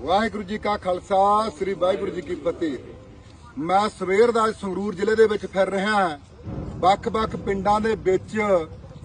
ਵਾਹਿਗੁਰੂ ਜੀ ਕਾ ਖਾਲਸਾ, ਸ੍ਰੀ ਵਾਹਿਗੁਰੂ ਜੀ ਕੀ ਫਤਿਹ। ਮੈਂ ਸਵੇਰ ਦਾ ਸੰਗਰੂਰ ਜ਼ਿਲ੍ਹੇ ਦੇ ਵਿੱਚ ਫਿਰ ਰਿਹਾ ਹਾਂ। ਵੱਖ-ਵੱਖ ਪਿੰਡਾਂ ਦੇ ਵਿੱਚ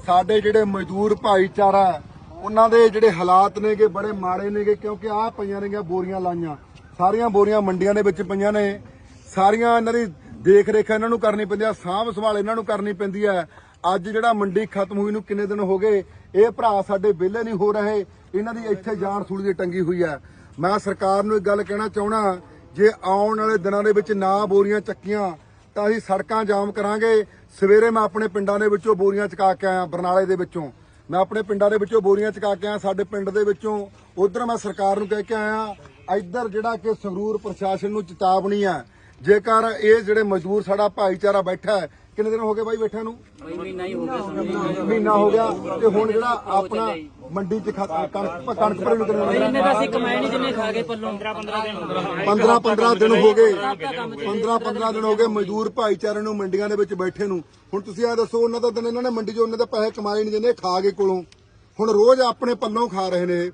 ਸਾਡੇ ਜਿਹੜੇ ਮਜ਼ਦੂਰ ਭਾਈਚਾਰਾ, ਉਹਨਾਂ ਦੇ ਜਿਹੜੇ ਹਾਲਾਤ ਨੇਗੇ ਬੜੇ ਮਾੜੇ ਨੇਗੇ, ਕਿਉਂਕਿ ਆਹ ਪਈਆਂ ਨੇਗੀਆਂ ਬੋਰੀਆਂ ਲਾਈਆਂ। ਸਾਰੀਆਂ ਬੋਰੀਆਂ ਮੰਡੀਆਂ ਦੇ ਵਿੱਚ ਪਈਆਂ ਨੇ। ਸਾਰੀਆਂ ਇਹਨਾਂ ਦੀ ਦੇਖ ਰੇਖ ਇਹਨਾਂ ਨੂੰ ਕਰਨੀ ਪੈਂਦੀ ਆ ਸਾਂਭ ਸੰਭਾਲ ਇਹਨਾਂ ਨੂੰ ਕਰਨੀ ਪੈਂਦੀ ਹੈ ਅੱਜ ਜਿਹੜਾ ਮੰਡੀ ਖਤਮ ਹੋਈ ਨੂੰ ਕਿੰਨੇ ਦਿਨ ਹੋ ਗਏ, ਇਹ ਭਰਾ ਸਾਡੇ ਵਿਹਲੇ ਨਹੀਂ ਹੋ ਰਹੇ। ਇਹਨਾਂ ਦੀ ਇੱਥੇ ਜਾਨ ਸੂਲੀ ਦੀ ਟੰਗੀ ਹੋਈ ਹੈ ਮੈਂ ਸਰਕਾਰ ਨੂੰ ਇੱਕ ਗੱਲ ਕਹਿਣਾ ਚਾਹਣਾ ਜੇ ਆਉਣ ਵਾਲੇ ਦਿਨਾਂ ਦੇ ਵਿੱਚ ਨਾ ਬੋਰੀਆਂ ਚੱਕੀਆਂ, ਤਾਂ ਅਸੀਂ ਸੜਕਾਂ ਜਾਮ ਕਰਾਂਗੇ। ਸਵੇਰੇ ਮੈਂ ਆਪਣੇ ਪਿੰਡਾਂ ਦੇ ਵਿੱਚੋਂ ਬੋਰੀਆਂ ਚਕਾ ਕੇ ਆਇਆ, ਬਰਨਾਲੇ ਦੇ ਵਿੱਚੋਂ। ਮੈਂ ਆਪਣੇ ਪਿੰਡਾਂ ਦੇ ਵਿੱਚੋਂ ਬੋਰੀਆਂ ਚਕਾ ਕੇ ਆਇਆ, ਸਾਡੇ ਪਿੰਡ ਦੇ ਵਿੱਚੋਂ। ਉਧਰ ਮੈਂ ਸਰਕਾਰ ਨੂੰ ਕਹਿ ਕੇ ਆਇਆ, ਇੱਧਰ ਜਿਹੜਾ ਕਿ ਸੰਗਰੂਰ ਪ੍ਰਸ਼ਾਸਨ ਨੂੰ ਚੇਤਾਵਨੀ ਹੈ ਜੇਕਰ ਇਹ ਜਿਹੜੇ ਮਜ਼ਦੂਰ ਸਾਡਾ ਭਾਈਚਾਰਾ ਬੈਠਾ ਹੈ ਕਿੰਨੇ ਦਿਨ ਹੋ ਗਏ ਬਾਈ ਬੈਠਿਆਂ ਨੂੰ? ਮਹੀਨਾ ਹੀ ਹੋ ਗਿਆ ਸਾਨੂੰ। ਮਹੀਨਾ ਹੋ ਗਿਆ ਤੇ ਹੁਣ ਜਿਹੜਾ ਆਪਣਾ ਮੰਡੀ ਚ ਖਾ- ਕਣਕ ਕਣਕ ਭਰੇ ਨੂੰ ਕਿੰਨੇ ਇਹਨੇ ਤਾਂ ਅਸੀਂ ਕਮਾਏ ਨਹੀਂ ਜਿੰਨੇ ਖਾ ਗਏ ਪੱਲੋਂ। 15 15 ਦਿਨ 15 15 ਦਿਨ ਹੋ ਗਏ 15 15 ਦਿਨ ਹੋ ਗਏ ਮਜ਼ਦੂਰ ਭਾਈਚਾਰੇ ਨੂੰ ਮੰਡੀਆਂ ਦੇ ਵਿੱਚ ਬੈਠੇ ਨੂੰ। ਹੁਣ ਤੁਸੀਂ ਇਹ ਦੱਸੋ ਉਹਨਾਂ ਦਾ ਦਿਨ ਇਹਨਾਂ ਨੇ ਮੰਡੀ 'ਚ ਉਹਨਾਂ ਦੇ ਪੈਸੇ ਕਮਾਏ ਨਹੀਂ ਜਿੰਨੇ ਖਾ ਗਏ ਕੋਲੋਂ। ਹੁਣ ਰੋਜ਼ ਆਪਣੇ ਪੱਲੋਂ ਖਾ ਰਹੇ ਨੇ।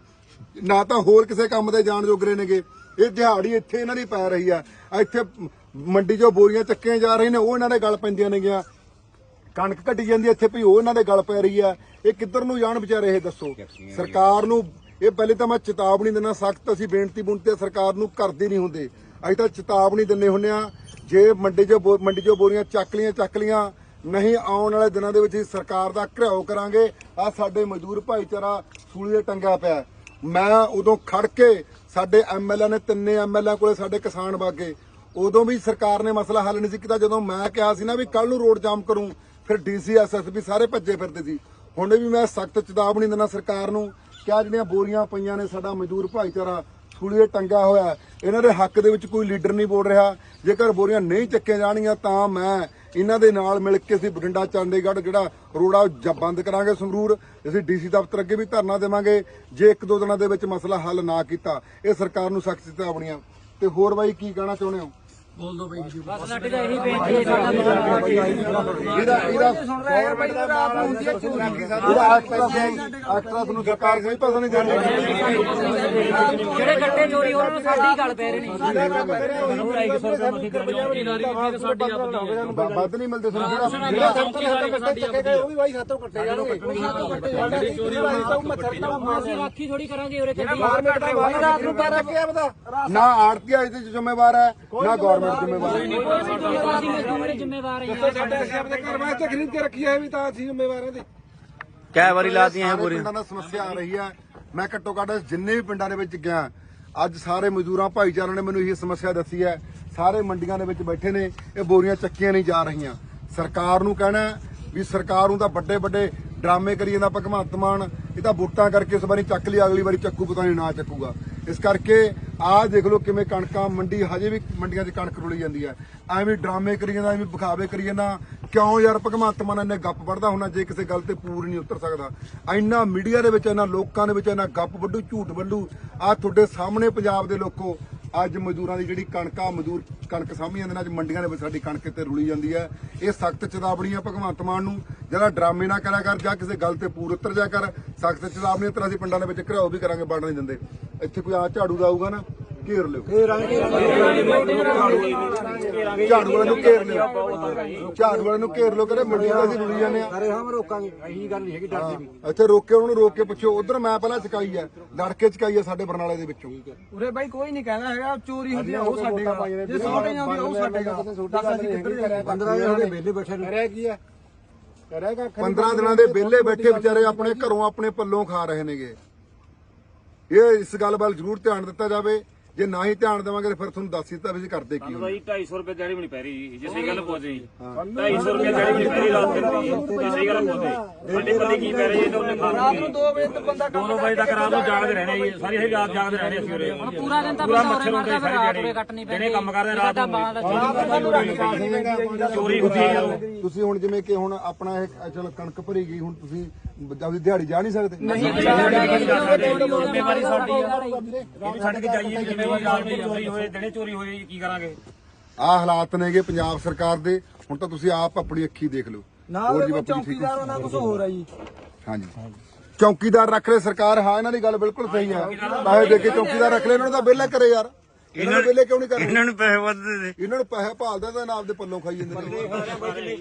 ਨਾ ਤਾਂ ਹੋਰ ਕਿਸੇ ਕੰਮ ਦੇ ਜਾਣ ਜੋਗਰੇ ਨੇਗੇ। ਇਹ ਦਿਹਾੜੀ ਇੱਥੇ ਇਹਨਾਂ ਦੀ ਪੈ ਰਹੀ ਆ। ਇੱਥੇ ਮੰਡੀ 'ਚੋਂ ਬੋਰੀਆਂ ਚੱਕੀਆਂ ਜਾ ਰਹੀਆਂ ਨੇ, ਉਹ ਇਹਨਾਂ ਦੇ ਗਲ ਪੈਂਦੀਆਂ ਨੇਗੀਆਂ ਕਣਕ ਘਟੀ ਜਾਂਦੀ ਹੈ ਇੱਥੇ ਵੀ, ਉਹ ਇਹਨਾਂ ਦੇ ਗਲ ਪੈ ਰਹੀ ਆ। ਇਹ ਕਿੱਧਰ ਨੂੰ ਜਾਣ ਵਿਚਾਰੇ ਇਹ ਦੱਸੋ? ਸਰਕਾਰ ਨੂੰ, ਇਹ ਪਹਿਲੇ ਤਾਂ ਮੈਂ ਚੇਤਾਵਨੀ ਦਿੰਦਾ, ਸਖਤ ਅਸੀਂ ਬੇਨਤੀ ਬੁਣਤੇ ਸਰਕਾਰ ਨੂੰ ਕਰਦੇ ਨਹੀਂ ਹੁੰਦੇ। ਅਸੀਂ ਤਾਂ ਚੇਤਾਵਨੀ ਦਿੰਨੇ ਹੁੰਨੇ ਆ, ਜੇ ਮੰਡੀ 'ਚ ਬੋ- ਮੰਡੀ 'ਚੋਂ ਬੋਰੀਆਂ ਚੱਕ ਲੀਆਂ ਚੱਕ ਲੀਆਂ ਨਹੀਂ ਆਉਣ ਵਾਲੇ ਦਿਨਾਂ ਦੇ ਵਿੱਚ ਅਸੀਂ ਸਰਕਾਰ ਦਾ ਘਿਰਾਓ ਕਰਾਂਗੇ। ਆ ਸਾਡੇ ਮਜ਼ਦੂਰ ਭਾਈਚਾਰਾ ਸੂਲੀ ਦੇ ਟੰਗਾ ਪਿਆ। ਮੈਂ ਉਦੋਂ ਖੜ ਕੇ ਸਾਡੇ ਐਮਐਲਏ ਨੇ ਤਿੰਨੇ ਐਮਐਲਏ ਕੋਲੇ ਸਾਡੇ ਕਿਸਾਨ ਬਾਗੇ। ਉਦੋਂ ਵੀ ਸਰਕਾਰ ਨੇ ਮਸਲਾ ਹੱਲ ਨਹੀਂ ਸੀ ਕੀਤਾ। ਜਦੋਂ ਮੈਂ ਕਿਹਾ ਸੀ ਨਾ ਵੀ ਕੱਲ ਨੂੰ ਰੋਡ ਜਾਮ ਕਰੂੰ, ਫਿਰ ਡੀਸੀ ਐਸਐਸਪੀ ਸਾਰੇ ਭੱਜੇ ਫਿਰਦੇ ਸੀ। ਹੁਣ ਵੀ ਮੈਂ ਸਖਤ ਚੇਤਾਵਨੀ ਦਿੰਦਾ ਸਰਕਾਰ ਨੂੰ ਕਿਹਾ ਜਿਹੜੀਆਂ ਬੋਰੀਆਂ ਪਈਆਂ ਨੇ ਸਾਡਾ ਮਜ਼ਦੂਰ ਭਾਈਚਾਰਾ, ਸੂਲੀਏ ਟੰਗਾ ਹੋਇਆ ਇਹਨਾਂ ਦੇ ਹੱਕ ਦੇ ਵਿੱਚ ਕੋਈ ਲੀਡਰ ਨਹੀਂ ਬੋਲ ਰਿਹਾ। ਜੇਕਰ ਬੋਰੀਆਂ ਨਹੀਂ ਚੱਕੀਆਂ ਜਾਣਗੀਆਂ ਤਾਂ ਮੈਂ ਇਹਨਾਂ ਦੇ ਨਾਲ ਮਿਲ ਕੇ ਅਸੀਂ ਬਠਿੰਡਾ, ਚੰਡੀਗੜ੍ਹ ਜਿਹੜਾ ਰੋੜਾ ਜ- ਬੰਦ ਕਰਾਂਗੇ ਸੰਗਰੂਰ। ਅਸੀਂ ਡੀਸੀ ਦਫ਼ਤਰ ਅੱਗੇ ਵੀ ਧਰਨਾ ਦੇਵਾਂਗੇ, ਜੇ ਇੱਕ ਦੋ ਦਿਨਾਂ ਦੇ ਵਿੱਚ ਮਸਲਾ ਹੱਲ ਨਾ ਕੀਤਾ, ਇਹ ਸਰਕਾਰ ਨੂੰ ਸਖਤ ਚੇਤਾਵਨੀਆਂ। ਤੇ ਹੋਰ ਬਾਈ ਕੀ ਕਹਿਣਾ ਚਾਹੁੰਦੇ ਹੋ? ਬਸ ਸਾਡੀ ਤਾਂ ਇਹੀ ਬੇਨਤੀ ਹੈ ਸਾਡਾ ਮਤਲਬ ਇਹਦਾ ਇਹਦਾ ਗਵਰਨਮੈਂਟ ਦਾ ਮਾਲ ਹੁੰਦੀ ਹੈ ਇਹਦਾ ਐਕਟਰਸ ਐਕਟਰਸ ਨੂੰ ਸਰਕਾਰ ਕੋਈ ਪੈਸਾ ਨਹੀਂ ਦਿੰਦੀ। ਜਿਹੜੇ ਗੱਟੇ ਚੋਰੀ ਹੋ ਰਹੇ ਨੇ ਸਾਡੀ ਗੱਲ ਪੈ ਰਹੇ ਨੇ ਬ- ਵੱਧ ਨਹੀਂ ਮਿਲਦੇ ਸਾਨੂੰ। ਜਿਹੜਾ ਅਸੀਂ ਰਾਖੀ ਥੋੜੀ ਕਰਾਂਗੇ ਉਰੇ ਕੱਢੀ ਨਾ ਆੜਤੀਆ ਇਹਦੇ ਜ਼ਿੰਮੇਵਾਰ ਹੈ ਨਾ ਗਵਰਨਮੈਂਟ ਜ਼ਿੰਮੇਵਾਰ ਹੈ ਅਸੀਂ ਮਜ਼ਦੂਰ ਜ਼ਿੰਮੇਵਾਰ ਹਾਂ ਕਈ ਵਾਰੀ ਲਾਦੀਆਂ ਹੈ ਸਾਰੇ ਬੋਰੀਆਂ। ਪਿੰਡਾਂ ਦਾ ਸਮੱਸਿਆ ਆ ਰਹੀ ਹੈ ਮੈਂ ਘੱਟੋ ਘੱਟ ਜਿੰਨੇ ਵੀ ਪਿੰਡਾਂ ਦੇ ਵਿੱਚ ਗਿਆ ਅੱਜ ਸਾਰੇ ਮਜ਼ਦੂਰਾਂ ਭਾਈਚਾਰਿਆਂ ਨੇ ਮੈਨੂੰ ਇਹ ਸਮੱਸਿਆ ਦੱਸੀ ਹੈ। ਸਾਰੇ ਮੰਡੀਆਂ ਦੇ ਵਿੱਚ ਬੈਠੇ ਨੇ ਇਹ ਬੋਰੀਆਂ ਚੱਕੀਆਂ ਨਹੀਂ ਜਾ ਰਹੀਆਂ। ਸਰਕਾਰ ਨੂੰ ਕਹਿਣਾ ਹੈ ਵੀ ਸਰਕਾਰ ਨੂੰ ਤਾਂ ਵੱਡੇ ਵੱਡੇ ਡਰਾਮੇ ਕਰੀ ਜਾਂਦਾ ਭਗਵੰਤ ਮਾਨ ਇਹ ਤਾਂ ਵੋਟਾਂ ਕਰਕੇ ਇਸ ਵਾਰੀ ਚੱਕ ਲਈ ਅਗਲੀ ਵਾਰੀ ਚੱਕੂ ਪਤਾ ਨਹੀਂ ਨਾ ਚੱਕੂਗਾ। ਇਸ ਕਰਕੇ ਆਹ ਦੇਖ ਲਓ ਕਿਵੇਂ ਕਣਕਾਂ ਮੰਡੀ ਹਜੇ ਵੀ ਮੰਡੀਆਂ 'ਚ ਕਣਕ ਰੁਲੀ ਜਾਂਦੀ ਹੈ। ਐਵੇਂ ਡਰਾਮੇ ਕਰੀ ਜਾਂਦਾ, ਐਵੇਂ ਵਿਖਾਵੇ ਕਰੀ ਜਾਂਦਾ। ਕਿਉਂ ਯਾਰ, ਭਗਵੰਤ ਮਾਨ ਇੰਨੇ ਗੱਪ ਵੱਢਦਾ ਹੁੰਦਾ ਜੇ ਕਿਸੇ ਗੱਲ ਤੇ ਪੂਰ ਨਹੀਂ ਉਤਰ ਸਕਦਾ। ਇੰਨਾ ਮੀਡੀਆ ਦੇ ਵਿੱਚ, ਇੰਨਾ ਲੋਕਾਂ ਦੇ ਵਿੱਚ ਇੰਨਾ ਗੱਪ ਵੱਢੂ, ਝੂਠ ਵੱਢੂ। ਆਹ ਤੁਹਾਡੇ ਸਾਹਮਣੇ ਪੰਜਾਬ ਦੇ ਲੋਕੋ, ਅੱਜ ਮਜ਼ਦੂਰਾਂ ਦੀ ਜਿਹੜੀ ਕਣਕਾ ਮਜ਼ਦੂਰ ਕਣਕ ਸਾਂਭੀ ਜਾਂਦੇ ਨੇ, ਅੱਜ ਮੰਡੀਆਂ ਦੇ ਵਿੱਚ ਸਾਡੀ ਕਣਕ ਤੇ ਰੁਲੀ ਜਾਂਦੀ ਹੈ। ਇਹ ਸਖਤ ਚੇਤਾਵਨੀ ਆ ਭਗਵੰਤ ਮਾਨ ਨੂੰ। ਜਿਹੜਾ ਡਰਾਮੇ ਨਾ ਕਰਿਆ ਕਰ, ਜਾਂ ਕਿਸੇ ਗੱਲ ਤੇ ਪੂਰ ਉਤਰ ਜਾ ਕਰ। ਸਖਤ ਚੇਤਾਵਨੀ ਤਰ੍ਹਾਂ ਅਸੀਂ ਪਿੰਡਾਂ ਦੇ ਵਿੱਚ ਘਰਾਓ ਵੀ ਕਰਾਂਗੇ ਵੜ ਨਹੀਂ ਦਿੰਦੇ। ਇੱਥੇ ਕੋਈ ਆ ਝਾੜੂ ਦਾ ਆਊਗਾ ਨਾ ਘੇਰ ਲਿਓ। ਝਾੜੂ ਵਾਲੇ ਨੂੰ ਘੇਰ ਲਿਓ। ਝਾੜੂ ਵਾਲੇ ਨੂੰ ਘੇਰ ਲਿਓ ਕਹਿੰਦੇ ਮੰਡੀਆਂ ਦਾ ਅਸੀਂ ਰੁਲੀ ਜਾਂਦੇ ਆ। ਅਰੇ ਹਾਂ ਮੈਂ ਰੋਕਾਂਗੇ। ਇਹੀ ਗੱਲ ਨਹੀਂ ਹੈਗੀ ਡਰਦੇ ਵੀ। ਇੱਥੇ ਰੋਕ ਕੇ ਉਹਨੂੰ ਰੋਕ ਕੇ ਪੁੱਛੋ ਉਧਰ ਮੈਂ ਪਹਿਲਾਂ ਚਕਾਈ ਹੈ ਲੜ ਕੇ ਚਕਾਈ ਹੈ ਸਾਡੇ ਬਰਨਾਲੇ ਦੇ ਵਿੱਚੋਂ। ਉਰੇ ਬਾਈ ਕੋਈ ਨਹੀਂ ਕਹਿੰਦਾ ਹੈਗਾ ਚੋਰੀ ਹੁੰਦੀ ਆ ਉਹ ਸਾਡੇ ਦਾ ਜੇ ਸੌਟੇ ਜਾਂਦੀ ਆ ਉਹ ਸਾਡੇ ਦਾ ਦੱਸ ਅਸੀਂ ਕਿੱਧਰ ਜਾਈਏ? 15 ਦਿਨ ਦੇ ਵਿਹਲੇ ਬੈਠੇ ਨੇ। ਕਰਿਆ ਕੀ ਆ? ਕਰਿਆ 15 ਦਿਨਾਂ ਦੇ ਵਿਹਲੇ ਬੈਠੇ ਵਿਚਾਰੇ ਆਪਣੇ ਘਰੋਂ ਆਪਣੇ ਪੱਲੋਂ ਖਾ ਰਹੇ ਨੇਗੇ। ਇਹ ਇਸ ਗੱਲ ਵੱਲ ਜ਼ਰੂਰ ਧਿਆਨ ਦਿੱਤਾ ਜਾਵੇ ਜੇ ਨਾ ਹੀ ਧਿਆਨ ਦੇਵਾਂਗੇ ਤਾਂ ਫਿਰ ਤੁਹਾਨੂੰ ਦੱਸ ਹੀ ਦਿੱਤਾ ਵੀ ਅਸੀਂ ਕਰਦੇ ਕੀ ਹਾਂ ਭਾਈ 250 ਰੁਪਏ ਦਿਹਾੜੀ ਵੀ ਨਹੀਂ ਪੈ ਰਹੀ ਜੇ। ਸਹੀ ਗੱਲ ਪੁੱਛ ਜੀ 250 ਰੁਪਏ ਦਿਹਾੜੀ ਵੀ ਨਹੀਂ ਪੈ ਰਹੀ ਰਾਤ ਦਿਨ ਦੀ ਜੇ ਸਹੀ ਗੱਲ ਪੁੱਛ ਜੀ ਸਾਡੀ ਪੱਲੇ ਕੀ ਪੈ ਰਹੀ ਹੈ ਤਾਂ ਉਹਨੇ ਰਾਤ ਨੂੰ 2 ਵਜੇ ਤੱਕ ਬੰਦਾ ਕੰਮ ਵਜੇ ਤੱਕ ਰਾਤ ਨੂੰ ਜਾਗਦੇ ਰਹਿਣੇ ਜੀ। ਸਾਰੀ ਇਹ ਰਾਤ ਜਾਗਦੇ ਰਹਿਣੇ ਅਸੀਂ ਉਰੇ। ਪੂਰਾ ਦਿਨ ਤਾਂ ਮੱਛਰ ਹੁੰਦੇ ਫਿਰ ਰਾਤ ਦਿਹਾੜੀ। ਕੱਟਣੀ ਪੈਂਦੀ। ਜਿਹੜੇ ਕੰਮ ਕਰਦੇ ਰਾਤ ਨੂੰ ਨੂੰ। ਚੋਰੀ ਹੁੰਦੀ ਹੈ ਜਦੋਂ ਤੁਸੀਂ ਹੁਣ ਜਿਵੇਂ ਕਿ ਹੁਣ ਆਪਣਾ ਇਹ ਚਲੋ ਕਣਕ ਭਰੀ ਗਈ ਹੁਣ ਤੁਸੀਂ ਆਪਦੀ ਦਿਹਾੜੀ ਜਾ ਨਹੀਂ ਸਕਦੇ। ਜ਼ਿੰਮੇਵਾਰੀ ਸਾਡੀ ਆ। ਇਹ ਵੀ ਛੱਡ ਕੇ ਜਾਈਏ। ਜ਼ਿੰਮੇਵਾਰੀ ਰਾਤ ਨੂੰ ਚੋਰੀ ਹੋਏ ਦਿਨੇ ਚੋਰੀ ਹੋਏ ਕੀ ਕਰਾਂਗੇ? ਆਹ ਹਾਲਾਤ ਨੇਗੇ ਪੰਜਾਬ ਸਰਕਾਰ ਦੇ। ਹੁਣ ਤਾਂ ਤੁਸੀਂ ਆਪ ਆਪਣੀ ਅੱਖੀ ਦੇਖ ਲਓ। ਨਾ ਹੋਰ ਉਹ? ਚੌਕੀਦਾਰ ਨਾ ਕੁਝ ਹੋਰ ਆ ਜੀ। ਹਾਂਜੀ। ਚੌਕੀਦਾਰ ਰੱਖ ਲੈ ਸਰਕਾਰ। ਹਾਂ ਇਹਨਾਂ ਦੀ ਗੱਲ ਬਿਲਕੁਲ ਸਹੀ ਹੈ ਪੈਸੇ ਦੇ ਕੇ ਚੌਕੀਦਾਰ ਰੱਖ ਲੈ ਇਹਨਾਂ ਨੂੰ ਤਾਂ ਵਿਹਲੇ ਕਰੇ ਯਾਰ। ਇਹਨਾਂ ਨੂੰ ਵਿਹਲੇ ਕਿਉਂ ਨਹੀਂ ਕਰਦੇ? ਇਹਨਾਂ ਨੂੰ ਪੈਸੇ ਵੱਧ ਦੇ ਦੇ। ਇਹਨਾਂ ਨੂੰ ਪੈਸੇ ਭਾਲਦਾ ਤਾਂ ਨਾ ਆਪਦੇ ਪੱਲੋਂ ਖਾਈ ਜਾਂਦੇ ਨੇ।